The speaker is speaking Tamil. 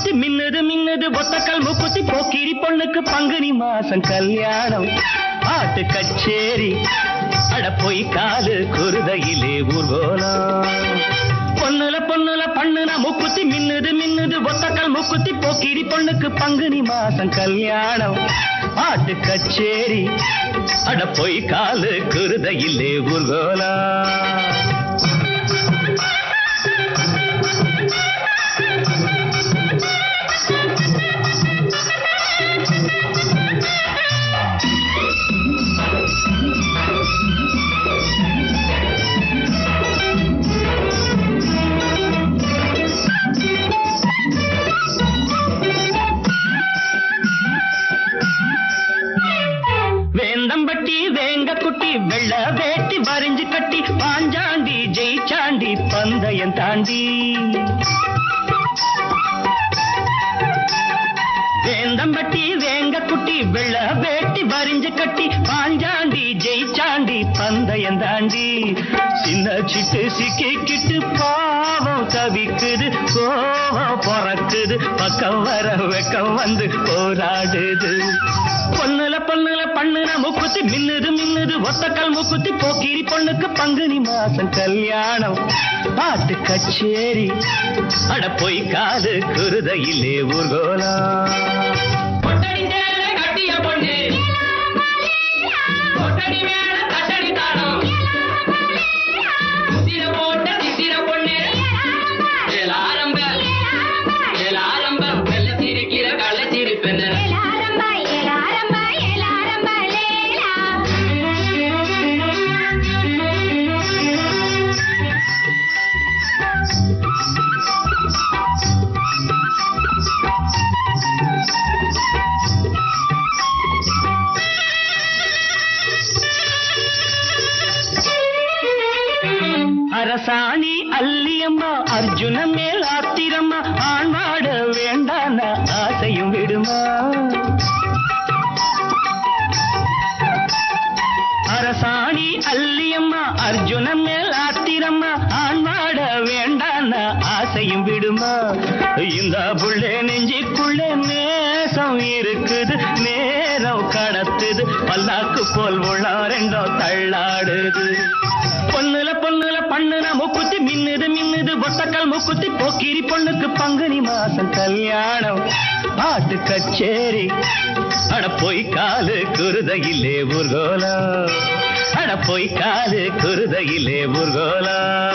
மூக்குத்தி மின்னது மின்னது ஒத்தக்கல் முக்குத்தி போக்கிரி பொண்ணுக்கு பங்குனி மாசம் கல்யாணம். பாட்டு கச்சேரி அட போய் காலு குருதையிலே ஊர்கோலம். பொண்ணுல பொண்ணுல பண்ணுன முக்குத்தி மின்னுது மின்னுது ஒத்தக்கல் முக்குத்தி போக்கிரி பொண்ணுக்கு பங்குனி மாசம் கல்யாணம். பாட்டு கச்சேரி அட போய் காலு குருதையிலே ஊர்கோலம். வேட்டி வரைஞ்சு கட்டி பாஞ்சாண்டி ஜெயிச்சாண்டி பந்தயம் தாண்டி. வேந்தம்பட்டி வேங்க குட்டி வெள்ள வே வரிஞ்சு கட்டி பாஞ்சாண்டி ஜெயிச்சாண்டி பந்தயம் தாண்டி. சின்ன சிட்டு சிக்கிக்கிட்டு பாவம் தவிக்குது கோவம் பிறக்குது பக்கம் வர வெக்கம் வந்து போராடுது பொண்ணுல பொண்ணுல பண்ணுன முக்குத்தி மின்னுது மின்னுது ஒத்தக்கல் முக்குத்தி போக்கிரி பொண்ணுக்கு பங்குனி மாசம் கல்யாணம். பாட்டு கச்சேரி அட போய் காது குருதையிலே ஊர்கோலா. கொட்டடி கட்டிய பொண்ணு அரசாணி அல்லியம்மா அர்ஜுன மேல் ஆத்திரம்மா ஆண்பாட வேண்டான ஆசையும் விடுமா? அரசாணி அல்லியம்மா அர்ஜுன மேல் ஆத்திரம்மா ஆண்பாட வேண்டான ஆசையும் விடுமா? இந்த புள்ளே நெஞ்சிக்குள்ளே நேசம் இருக்குது நேரம் கடத்துது பல்லாக்கு போல் உள்ள ரெண்டோ தள்ளாடுது. பொண்ணுல பொண்ணுல மின்னுது ஒத்தக்கல் முக்குத்தி போக்கிரி பொண்ணுக்கு பங்குனி மாசம் கல்யாணம். பாட்டு கச்சேரி. அட போய் காலு குருதையிலே ஊர்கோலா. அட போய் காலு குருதையிலே ஊர்கோலா.